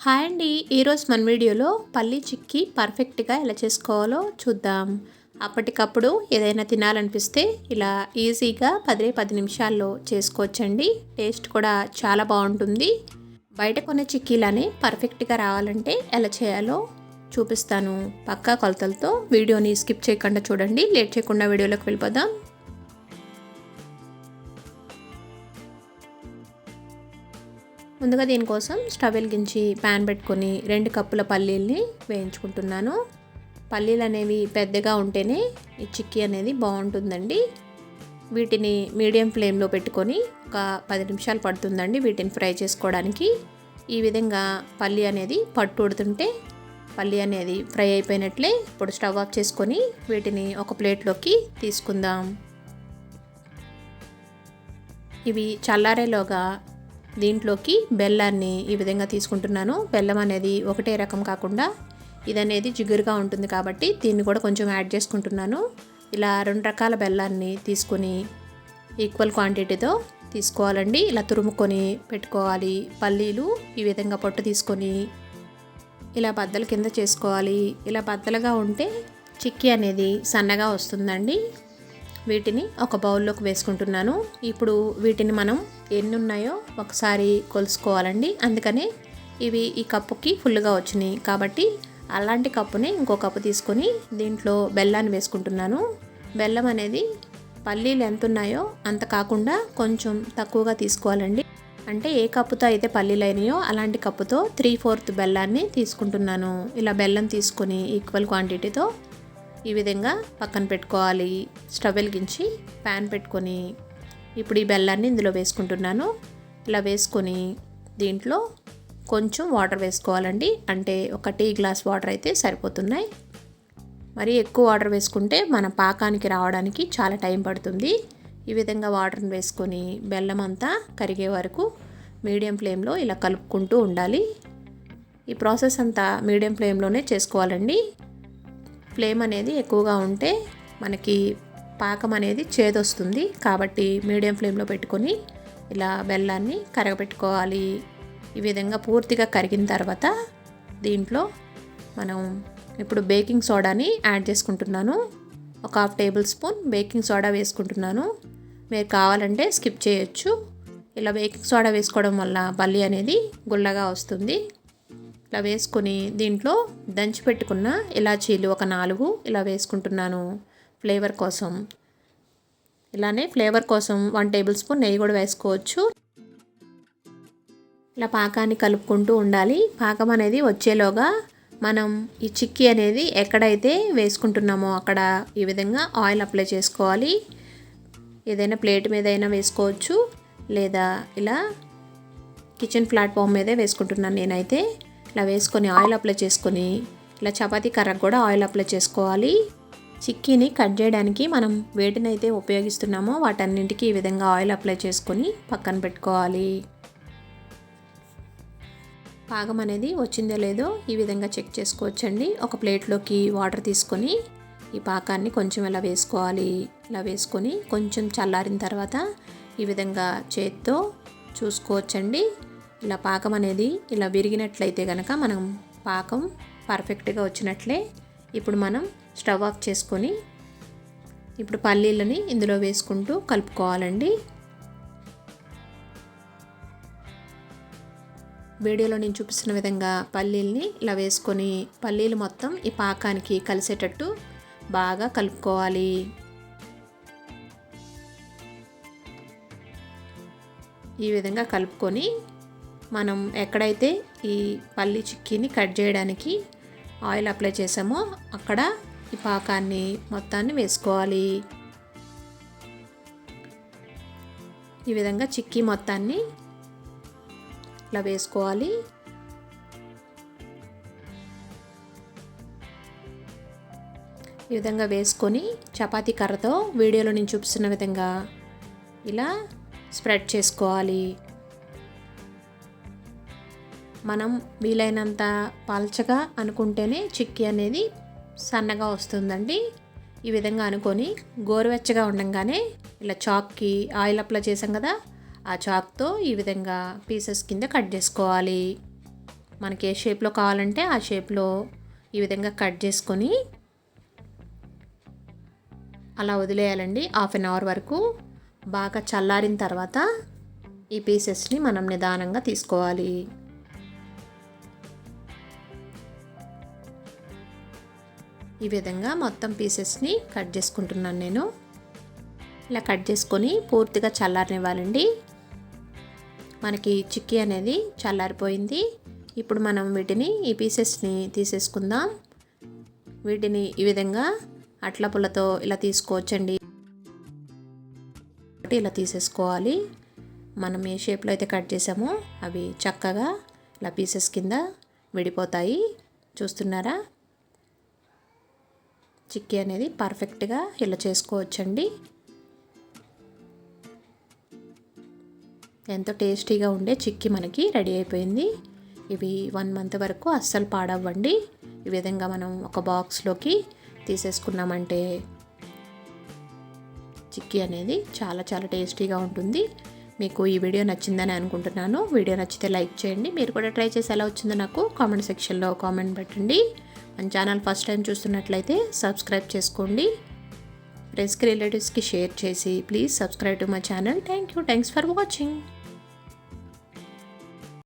Hi అండి. ఈరోజు మన వీడియోలో పల్లీ చిక్కీ పర్ఫెక్ట్గా ఎలా చేసుకోవాలో చూద్దాం. అప్పటికప్పుడు ఏదైనా తినాలనిపిస్తే ఇలా ఈజీగా పదే పది నిమిషాల్లో చేసుకోవచ్చండి. టేస్ట్ కూడా చాలా బాగుంటుంది. బయట కొనే చిక్కీలానే పర్ఫెక్ట్గా రావాలంటే ఎలా చేయాలో చూపిస్తాను. పక్కా కొలతలతో వీడియోని స్కిప్ చేయకుండా చూడండి. లేట్ చేయకుండా వీడియోలోకి వెళ్ళిపోదాం. ముందుగా దీనికోసం స్టవ్ వెలిగించి ప్యాన్ పెట్టుకొని రెండు కప్పుల పల్లీల్ని వేయించుకుంటున్నాను. పల్లీలు అనేవి పెద్దగా ఉంటేనే ఈ చిక్కీ అనేది బాగుంటుందండి. వీటిని మీడియం ఫ్లేమ్లో పెట్టుకొని ఒక పది నిమిషాలు పడుతుందండి వీటిని ఫ్రై చేసుకోవడానికి. ఈ విధంగా పల్లి అనేది పట్టు ఉడుతుంటే పల్లి అనేది ఫ్రై అయిపోయినట్లే ఇప్పుడు స్టవ్ ఆఫ్ చేసుకొని వీటిని ఒక ప్లేట్లోకి తీసుకుందాం. ఇవి చల్లారేలోగా దీంట్లోకి బెల్లాన్ని ఈ విధంగా తీసుకుంటున్నాను. బెల్లం అనేది ఒకటే రకం కాకుండా ఇది అనేది జిగురుగా ఉంటుంది కాబట్టి దీన్ని కూడా కొంచెం యాడ్ చేసుకుంటున్నాను. ఇలా రెండు రకాల బెల్లాన్ని తీసుకొని ఈక్వల్ క్వాంటిటీతో తీసుకోవాలండి. ఇలా తురుముకొని పెట్టుకోవాలి. పల్లీలు ఈ విధంగా పొట్టు తీసుకొని ఇలా బద్దల కింద చేసుకోవాలి. ఇలా బద్దలుగా ఉంటే చిక్కీ అనేది సన్నగా వస్తుందండి. వీటిని ఒక బౌల్లోకి వేసుకుంటున్నాను. ఇప్పుడు వీటిని మనం ఎన్ని ఉన్నాయో ఒకసారి కొలుసుకోవాలండి. అందుకనే ఇవి ఈ కప్పుకి ఫుల్గా వచ్చినాయి. కాబట్టి అలాంటి కప్పుని ఇంకో కప్పు తీసుకొని దీంట్లో బెల్లాన్ని వేసుకుంటున్నాను. బెల్లం అనేది పల్లీలు ఎంత ఉన్నాయో అంత కాకుండా కొంచెం తక్కువగా తీసుకోవాలండి. అంటే ఏ కప్పుతో అయితే పల్లీలు అయినాయో అలాంటి కప్పుతో త్రీ ఫోర్త్ బెల్లాన్ని తీసుకుంటున్నాను. ఇలా బెల్లం తీసుకొని ఈక్వల్ క్వాంటిటీతో ఈ విధంగా పక్కన పెట్టుకోవాలి. స్టవ్ వెలిగించి ప్యాన్ పెట్టుకొని ఇప్పుడు ఈ బెల్లాన్ని ఇందులో వేసుకుంటున్నాను. ఇలా వేసుకొని దీంట్లో కొంచెం వాటర్ వేసుకోవాలండి. అంటే ఒక టీ గ్లాస్ వాటర్ అయితే సరిపోతున్నాయి. మరి ఎక్కువ వాటర్ వేసుకుంటే మన పాకానికి రావడానికి చాలా టైం పడుతుంది. ఈ విధంగా వాటర్ని వేసుకొని బెల్లం అంతా కరిగే వరకు మీడియం ఫ్లేమ్లో ఇలా కలుపుకుంటూ ఉండాలి. ఈ ప్రాసెస్ అంతా మీడియం ఫ్లేమ్లోనే చేసుకోవాలండి. ఫ్లేమ్ అనేది ఎక్కువగా ఉంటే మనకి పాకం అనేది చేదొస్తుంది. కాబట్టి మీడియం ఫ్లేమ్లో పెట్టుకొని ఇలా బెల్లాన్ని కరగబెట్టుకోవాలి ఈ విధంగా పూర్తిగా కరిగిన తర్వాత దీంట్లో మనం ఇప్పుడు బేకింగ్ సోడాని యాడ్ చేసుకుంటున్నాను. ఒక half tablespoon baking soda వేసుకుంటున్నాను. మీరు కావాలంటే స్కిప్ చేయొచ్చు. ఇలా బేకింగ్ సోడా వేసుకోవడం వల్ల బల్లి అనేది గుల్లగా వస్తుంది. ఇలా వేసుకొని దీంట్లో దంచి పెట్టుకున్న ఇలాచీలు ఒక నాలుగు ఇలా వేసుకుంటున్నాను ఫ్లేవర్ కోసం. ఇలానే ఫ్లేవర్ కోసం వన్ టేబుల్ స్పూన్ నెయ్యి కూడా వేసుకోవచ్చు. ఇలా పాకాన్ని కలుపుకుంటూ ఉండాలి. పాకం అనేది వచ్చేలోగా మనం ఈ చిక్కీ అనేది ఎక్కడైతే వేసుకుంటున్నామో అక్కడ ఈ విధంగా ఆయిల్ అప్లై చేసుకోవాలి. ఏదైనా ప్లేట్ మీద అయినా వేసుకోవచ్చు. లేదా ఇలా కిచెన్ ప్లాట్ఫామ్ మీదే వేసుకుంటున్నాను నేనైతే. ఇలా వేసుకొని ఆయిల్ అప్లై చేసుకొని ఇలా చపాతీ కర్రకు కూడా ఆయిల్ అప్లై చేసుకోవాలి. చిక్కీని కట్ చేయడానికి మనం వేటినైతే ఉపయోగిస్తున్నామో వాటన్నింటికి ఈ విధంగా ఆయిల్ అప్లై చేసుకొని పక్కన పెట్టుకోవాలి. పాగం అనేది వచ్చిందో లేదో ఈ విధంగా చెక్ చేసుకోవచ్చండి. ఒక ప్లేట్లోకి వాటర్ తీసుకొని ఈ పాకాన్ని కొంచెం ఇలా వేసుకోవాలి. ఇలా వేసుకొని కొంచెం చల్లారిన తర్వాత ఈ విధంగా చేత్తో చూసుకోవచ్చండి. ఇలా పాకం అనేది ఇలా విరిగినట్లయితే కనుక మనం పాకం పర్ఫెక్ట్గా వచ్చినట్లే ఇప్పుడు మనం స్టవ్ ఆఫ్ చేసుకొని ఇప్పుడు పల్లీలని ఇందులో వేసుకుంటూ కలుపుకోవాలండి. వీడియోలో నేను చూపిస్తున్న విధంగా పల్లీల్ని ఇలా వేసుకొని పల్లీలు మొత్తం ఈ పాకానికి కలిసేటట్టు బాగా కలుపుకోవాలి. ఈ విధంగా కలుపుకొని మనం ఎక్కడైతే ఈ పల్లి చిక్కీని కట్ చేయడానికి ఆయిల్ అప్లై చేసామో అక్కడ ఈ పాకాన్ని మొత్తాన్ని వేసుకోవాలి. ఈ విధంగా చిక్కీ మొత్తాన్ని ఇలా వేసుకోవాలి. ఈ విధంగా వేసుకొని చపాతీ కర్రతో వీడియోలో నేను చూపిస్తున్న విధంగా ఇలా స్ప్రెడ్ చేసుకోవాలి. మనం వీలైనంత పల్చగా అనుకుంటేనే చిక్కీ అనేది సన్నగా వస్తుందండి. ఈ విధంగా అనుకొని గోరువెచ్చగా ఉండంగానే ఇలా చాక్కి ఆయిల్ అప్లై చేసాం కదా ఆ చాక్తో ఈ విధంగా పీసెస్ కింద కట్ చేసుకోవాలి. మనకి ఏ షేప్లో కావాలంటే ఆ షేప్లో ఈ విధంగా కట్ చేసుకొని అలా వదిలేయాలండి. హాఫ్ అన్ అవర్ వరకు బాగా చల్లారిన తర్వాత ఈ పీసెస్ని మనం నిదానంగా తీసుకోవాలి. ఈ విధంగా మొత్తం పీసెస్ని కట్ చేసుకుంటున్నాను నేను. ఇలా కట్ చేసుకొని పూర్తిగా చల్లారనివ్వాలండి. మనకి చిక్కీ అనేది చల్లారిపోయింది. ఇప్పుడు మనం వీటిని ఈ పీసెస్ని తీసేసుకుందాం. వీటిని ఈ విధంగా అట్ల పుల్లతో ఇలా తీసుకోవచ్చండి. ఇలా తీసేసుకోవాలి. మనం ఏ షేప్లో అయితే కట్ చేసామో అవి చక్కగా ఇలా పీసెస్ కింద విడిపోతాయి. చూస్తున్నారా? చిక్కీ అనేది పర్ఫెక్ట్గా ఇలా చేసుకోవచ్చండి. ఎంతో టేస్టీగా ఉండే చిక్కీ మనకి రెడీ అయిపోయింది. ఇవి వన్ మంత్ వరకు అస్సలు పాడవ్వండి. ఈ విధంగా మనం ఒక బాక్స్లోకి తీసేసుకున్నామంటే చిక్కీ అనేది చాలా చాలా టేస్టీగా ఉంటుంది. మీకు ఈ వీడియో నచ్చిందని అనుకుంటున్నాను. వీడియో నచ్చితే లైక్ చేయండి. మీరు కూడా ట్రై చేసి ఎలా వచ్చిందో నాకు కామెంట్ సెక్షన్లో కామెంట్ పెట్టండి. మన ఛానల్ ఫస్ట్ టైం చూస్తున్నట్లయితే సబ్స్క్రైబ్ చేసుకోండి. ఫ్రెండ్స్కి రిలేటివ్స్కి షేర్ చేసి please subscribe to my channel. Thank you. Thanks for watching.